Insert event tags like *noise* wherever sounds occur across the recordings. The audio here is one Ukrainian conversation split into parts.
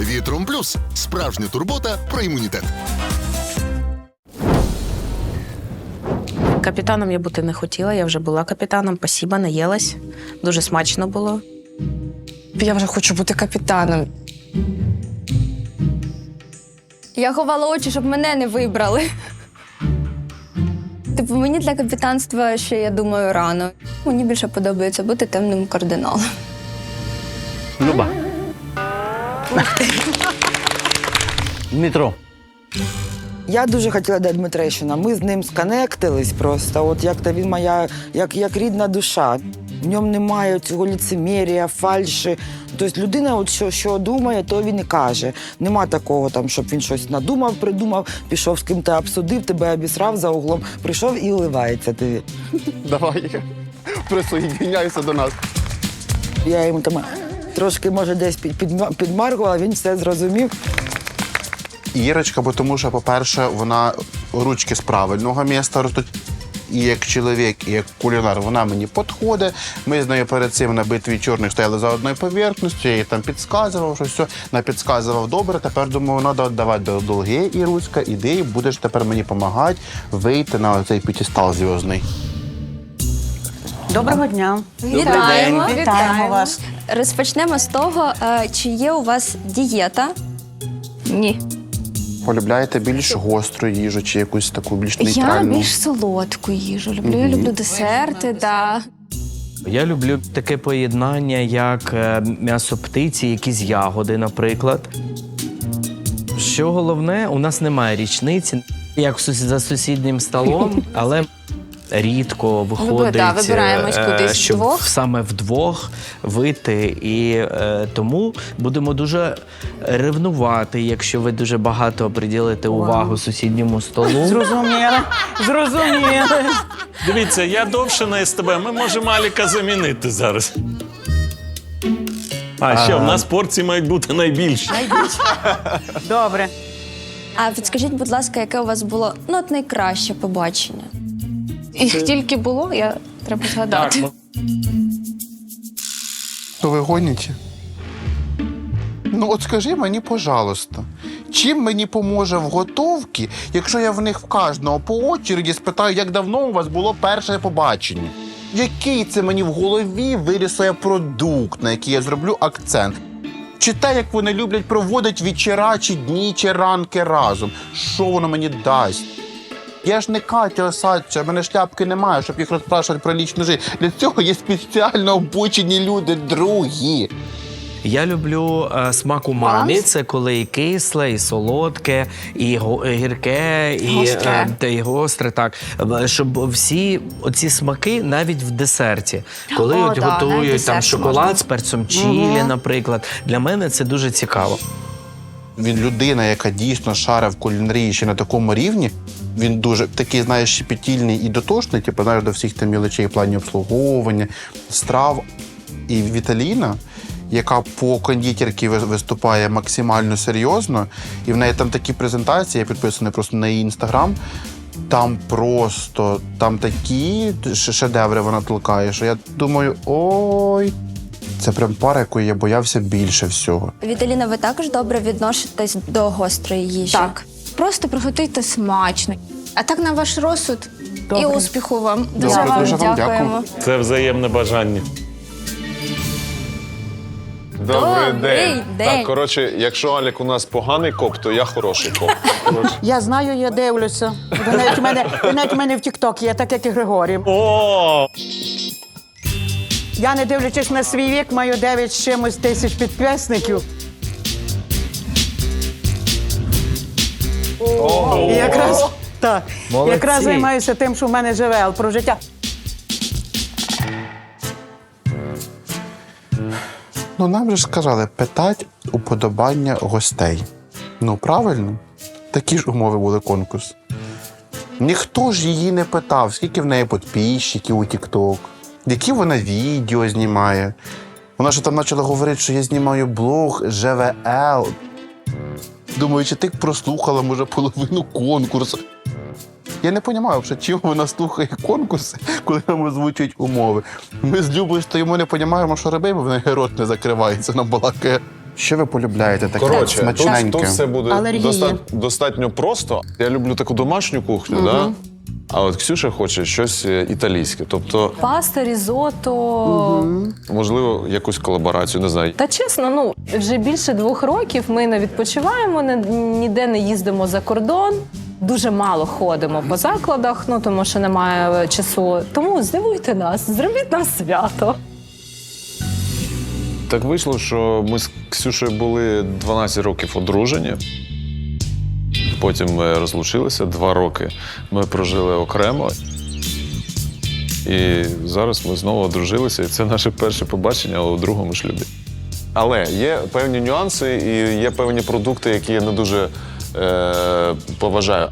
Вітром плюс справжня турбота про імунітет. Капітаном я бути не хотіла, я вже була капітаном, спасіба, наїлась. Дуже смачно було. Я вже хочу бути капітаном. Я ховала очі, щоб мене не вибрали. Типу, мені для капітанства ще, я думаю, рано. Мені більше подобається бути темним кардиналом. Люба. Дмитро. Я дуже хотіла до Дмитрещина. Ми з ним сконектились просто. От як то він моя, як, як рідна душа. В ньому немає цього ліцемірія, фальші. Тобто людина, от що, що думає, то він і каже. Нема такого, там, щоб він щось надумав, придумав, пішов з ким-то обсудив, тебе обісрав за углом, прийшов і уливається тобі. Давай, присоєдняйся до нас. Я йому там трошки, може, десь під, підма- підмаргувала, він все зрозумів. Ірочка, бо тому що, по-перше, вона ручки з правильного міста ростуть. І як чоловік, і як кулінар, вона мені підходить. Ми з нею перед цим на битві чорних стояли за одною поверхністю, я їй там підказував, що все, вона підказував добре. Тепер думаю, треба віддавати до долги, Іруська, іди, і будеш тепер мені допомагати вийти на цей п'ятістал зв'язний. Доброго дня. Вітаємо! Вітаємо вас. Розпочнемо з того, е, чи є у вас дієта. Ні. Полюбляєте більш гостру їжу чи якусь таку більш Я нейтральну? більш солодку їжу. Люблю, я люблю десерти, да. Я люблю таке поєднання, як е, м'ясо птиці, якісь ягоди, наприклад. Що головне, у нас немає річниці, як сус- за сусіднім столом, *laughs* але рідко виходить, да, вибираємось е, кудись щоб вдвох. саме вдвох вийти. І е, тому будемо дуже ревнувати, якщо ви дуже багато приділите увагу сусідньому столу. Зрозуміли. Зрозуміли. Дивіться, я довше на СТБ. Ми можемо Аліка замінити зараз. А ще в нас порції мають бути найбільші. Добре. А підскажіть, будь ласка, яке у вас було ну, от найкраще побачення? Їх тільки було, я треба згадати. То ви гоніте? Ну, от скажи мені, пожалуйста, чим мені поможе в готовці, якщо я в них в кожного по очереді спитаю, як давно у вас було перше побачення? Який це мені в голові вирісує продукт, на який я зроблю акцент? Чи те, як вони люблять проводити вечора, чи дні, чи ранки разом? Що воно мені дасть? Я ж не Катя Осадча, в мене шляпки немає, щоб їх розпрашувати про лічну життя. Для цього є спеціально обучені люди другі. Я люблю е, смак умамі. Це коли і кисле, і солодке, і го- гірке, і, Гостре. е, та і гостре. Так Е, щоб всі оці смаки навіть в десерті, коли О, от да, навіть готують там десерт шоколад можна. з перцем чілі, наприклад. Для мене це дуже цікаво. Він людина, яка дійсно шарить в кулінарії ще на такому рівні. Він дуже такий, знаєш, щепетільний і дотошний, типу, знаєш, до всіх там мілочей в плані обслуговування, страв. І Віталіна, яка по кондитерці виступає максимально серйозно, і в неї там такі презентації, я підписаний просто на її інстаграм. Там просто там такі шедеври вона толкає, що я думаю, ой, це прям пара, якої я боявся більше всього. Віталіна, ви також добре відноситесь до гострої їжі? Так. Просто приготуйте смачно. А так на ваш розсуд і успіху вам. Дуже Добре, вам дуже вам дякуємо. Це взаємне бажання. Добрий день. Так, коротше, якщо Алік у нас поганий коп, то я хороший коп. *laughs* Я знаю, я дивлюся. Ви навіть у мене, ви навіть у мене в Тік-Ток є, так як і Григорій. О! Я, не дивлячись на свій вік, маю 9 з чимось тисяч підписників. І якраз, так, Молодці. якраз займаюся тим, що в мене живе, про життя. Ну, нам же ж сказали, питать уподобання гостей. Ну, правильно? Такі ж умови були конкурс. Ніхто ж її не питав, скільки в неї підписчиків у TikTok, які вона відео знімає. Вона ж там почала говорити, що я знімаю блог ЖВЛ. Думаю, чи ти прослухала, може, половину конкурсу. Я не розумію, чим вона слухає конкурси, коли нам озвучують умови. Ми з Любою стоїмо, не розуміємо, що робимо, бо в неї рот не закривається, нам балакає Що ви полюбляєте таке Коротше, тут, смачненьке? тут все буде Алергії. доста- достатньо просто. Я люблю таку домашню кухню, да? А от Ксюша хоче щось е, італійське. Тобто, Паста, різото. можливо, якусь колаборацію, не знаю. Та чесно, ну вже більше двох років ми не відпочиваємо, не- ніде не їздимо за кордон. Дуже мало ходимо по закладах, ну тому що немає е, часу. Тому здивуйте нас, зробіть нам свято. Так вийшло, що ми з Ксюшею були 12 років одружені. Потім ми розлучилися два роки. Ми прожили окремо. І зараз ми знову одружилися, і це наше перше побачення у другому шлюбі. Але є певні нюанси і є певні продукти, які я не дуже е, поважаю.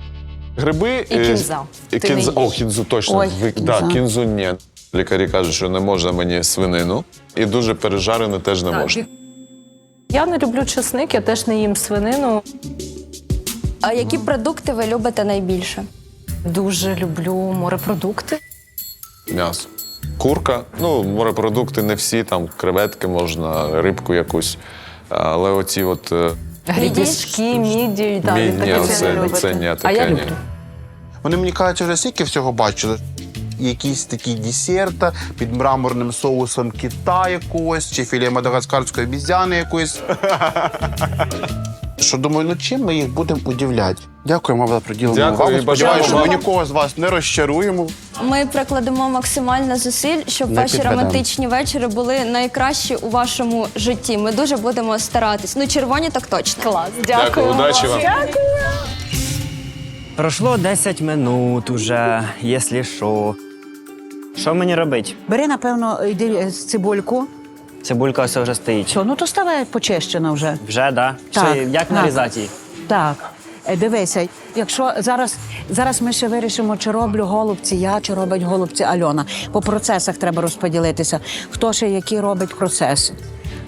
Гриби І е, кінза. Ти не. О, кінзу точно. Ой, Ви- кінза. Да, кінзу ні. Лікарі кажуть, що не можна мені свинину, і дуже пережарене теж не можна. Я не люблю чесник, я теж не їм свинину. А які продукти ви любите найбільше? Дуже люблю морепродукти. М'ясо. Курка, ну, морепродукти не всі, там креветки можна, рибку якусь. Але оці от е, Грібішки, міді, так, мі- ні, ви це, ні, А таке я ні. люблю. Вони мені кажуть, вже стільки всього бачили. Якісь такі десерта під мраморним соусом кита якогось, чи філія мадагаскарської обізяни якоїсь. Що думаю, ну чим ми їх будемо удивляти? Дякуємо за приділену Дякую, увагу. і Сподіваюся, що ми вам- нікого з вас не розчаруємо. Ми прикладемо максимально зусиль, щоб Не ваші підведемо. романтичні вечори були найкращі у вашому житті. Ми дуже будемо старатись. Ну, червоні так точно. Клас, Дякую, дякую. удачі вам. Пройшло 10 минут уже, якщо що. Що мені робити? Бери, напевно, йди з цибульку. Цибулька ось вже стоїть. Що, ну то ставай почищена вже. Вже, да? Так, Чи як нарізати її? Так. Е, Дивися, якщо зараз, зараз ми ще вирішимо, чи роблю голубці я, чи робить голубці Альона. По процесах треба розподілитися. Хто ще які робить процеси.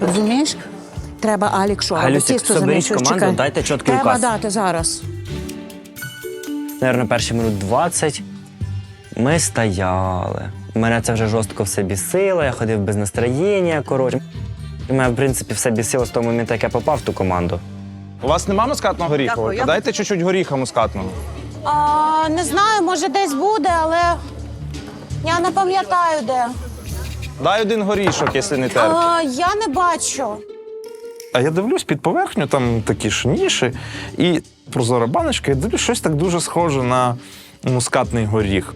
Розумієш? Треба Алік що робить? Галюсік, Тісто соберіть команду, чекай. дайте чіткий Треба указ. дати зараз. Наверно, перші минут 20. Ми стояли. Мене це вже жорстко все бісило, я ходив без настроєння, коротше. І мене, в принципі, все бісило з того моменту, як я попав в ту команду. У вас нема мускатного горіху? Дайте чуть-чуть горіха мускатного. А, не знаю, може десь буде, але я не пам'ятаю де. Дай один горішок, якщо не терпить. А, я не бачу. А я дивлюсь під поверхню, там такі ж ніші, і прозора баночка, я дивлюсь, щось так дуже схоже на мускатний горіх.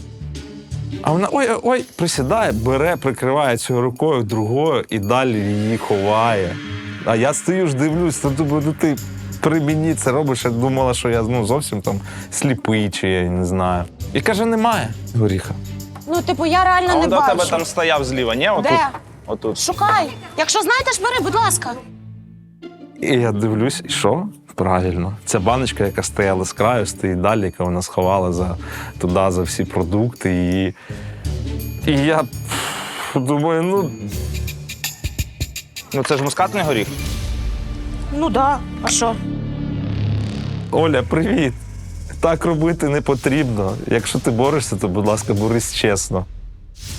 А вона ой, ой, ой, присідає, бере, прикриває цю рукою другою і далі її ховає. А я стою ж дивлюсь, то думаю, ну ти при мені це робиш, я думала, що я ну, зовсім там сліпий, чи я не знаю. І каже, немає горіха. Ну, типу, я реально А не он до тебе там стояв зліва, ні? Отут. Де? Отут. Шукай. Якщо знаєте, ж бери, будь ласка. І я дивлюсь, і що? Правильно. Ця баночка, яка стояла з краю, стоїть далі, яка вона сховала за, туди за всі продукти. І, і я пф, думаю, ну. Ну це ж мускатний горіх. Ну да, а що? Оля, привіт. Так робити не потрібно. Якщо ти борешся, то, будь ласка, борись чесно.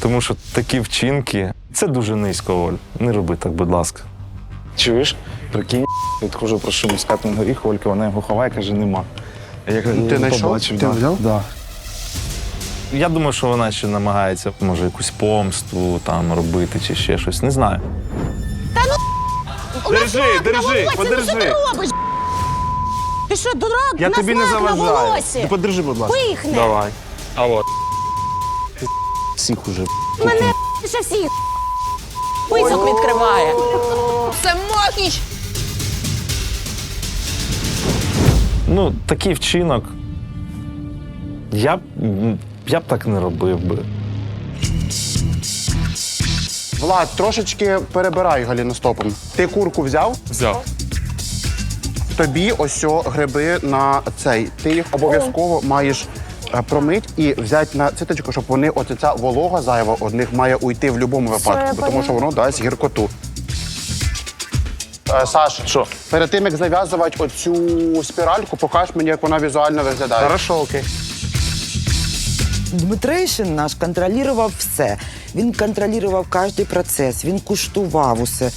Тому що такі вчинки це дуже низько, Оль. Не роби так, будь ласка. Чуєш? Прикинь, підходжу, прошу мускатний горіх, Олька, вона його ховає, каже, нема. Я кажу, Ти знайшов? побачив, Ти да. взяв? Да. Я думаю, що вона ще намагається, може, якусь помсту там робити чи ще щось. Не знаю. Держи, держи, подержи. робиш? Ти що, дурак? Я тобі не на заважаю. волосі. Ти подержи, будь ласка. Пихне. Давай. А от. Всіх уже. Мене ще всіх. Писок відкриває. Це мохіч. Ну, такий вчинок. Я б, я б так не робив би. Влад, трошечки перебирай галіностопом. Ти курку взяв? Взяв. Тобі ось о гриби на цей. Ти їх обов'язково маєш е, промить і взяти на циточку, щоб вони, оце ця волога зайва одних має уйти в будь-якому випадку, тому що воно дасть гіркоту. Е, Саш, Що? перед тим як зав'язувати оцю спіральку, покаж мені, як вона візуально виглядає. Хорошо, окей. Дмитрейшин наш контролював все. Він контролював кожен процес, він куштував усе.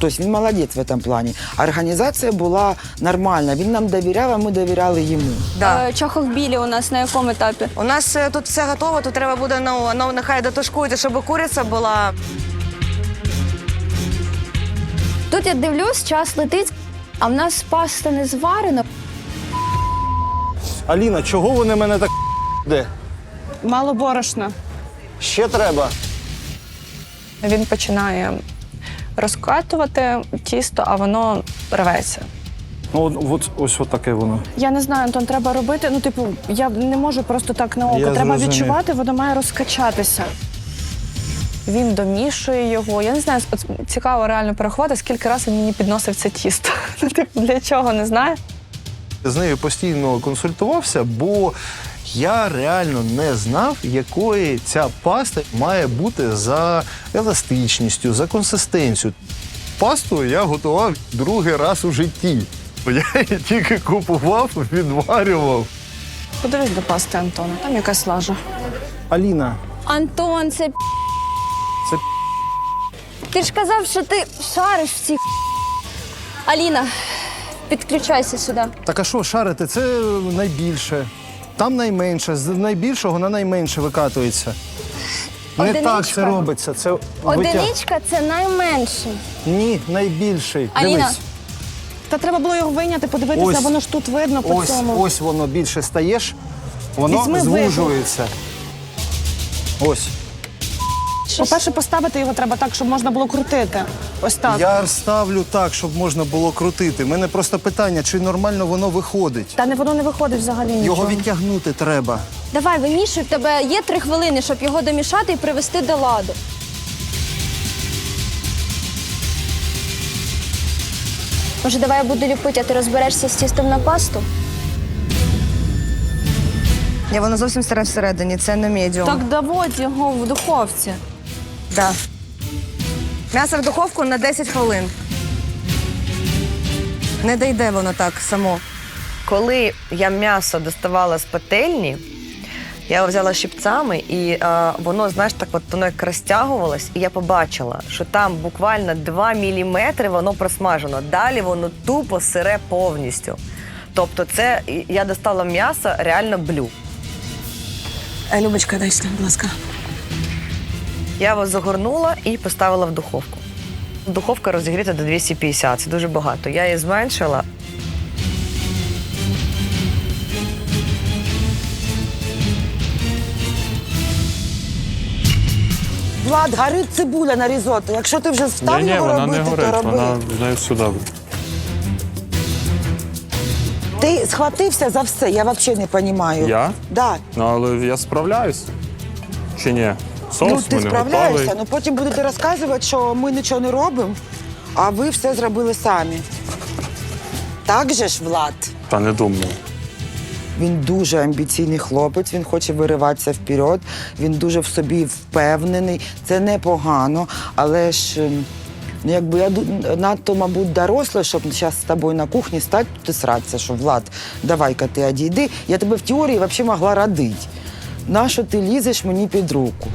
Тобто він молодець в цьому плані. Організація була нормальна. Він нам довіряв, а ми довіряли йому. Е, Чахов білі у нас на якому етапі? У нас е, тут все готово, тут треба буде, ну, ну нехай дотушкують, щоб куриця була. Тут я дивлюсь, час летить, а в нас паста не зварена. Аліна, чого вони мене так де? Мало борошна. Ще треба. Він починає розкатувати тісто, а воно рветься. Ну, от, от ось таке воно. Я не знаю, Антон, треба робити. Ну, типу, я не можу просто так на око. Я треба зрозумів. відчувати, воно має розкачатися. Він домішує його. Я не знаю, от цікаво реально порахувати, скільки разів він мені підносив це тісто. *laughs* Для чого не знаю. З нею постійно консультувався, бо я реально не знав, якої ця паста має бути за еластичністю, за консистенцією. Пасту я готував другий раз у житті. Я її тільки купував, відварював. Подивись до пасти, Антона. Там якась лажа. Аліна, Антон, це Це Ти ж казав, що ти шариш в цій Аліна, підключайся сюди. Так а що, шарити, це найбільше. Там найменше, з найбільшого на найменше викатується. Не Одиничка? так це робиться. Це витяг- Одиничка це найменший. Ні, найбільший. Аліна. Дивись. Та треба було його вийняти, подивитися, Ось. воно ж тут видно по Ось, цьому. ось воно більше стаєш, воно Візьми звужується. Ось. По-перше, поставити його треба так, щоб можна було крутити. Ось так. Я ставлю так, щоб можна було крутити. У мене просто питання, чи нормально воно виходить. Та не воно не виходить взагалі нічого. Його відтягнути треба. Давай, вимішуй, в тебе є три хвилини, щоб його домішати і привести до ладу. Може, давай я буду ліпити, а ти розберешся з тістом на пасту? Ні, воно зовсім сире всередині, це не медіум. Так доводь його в духовці. Да. М'ясо в духовку на 10 хвилин. Не дійде воно так само. Коли я м'ясо доставала з пательні, я його взяла щипцями, і е, воно, знаєш, так от воно як розтягувалось, і я побачила, що там буквально 2 міліметри воно просмажено. Далі воно тупо сире повністю. Тобто, це я достала м'ясо реально блю. Е, Любочка, дай сюди, будь ласка. Я його загорнула і поставила в духовку. Духовка розігріта до 250, це дуже багато. Я її зменшила. Влад, горить цибуля на різотто. Якщо ти вже став його робити, то роби. не сюди. Ти схватився за все, я взагалі не розумію. Я? Да. Ну, але я справляюсь. Чи ні? Ну, ти справляєшся, ну потім будете розказувати, що ми нічого не робимо, а ви все зробили самі. Так же ж, Влад? Та не думаю. Він дуже амбіційний хлопець, він хоче вириватися вперед, він дуже в собі впевнений. Це непогано, але ж ем, ну, якби я надто, мабуть, доросла, щоб зараз з тобою на кухні стати і сратися, що Влад, давай-ка ти одійди. Я тебе в теорії взагалі могла родити. Нащо ти лізеш мені під руку?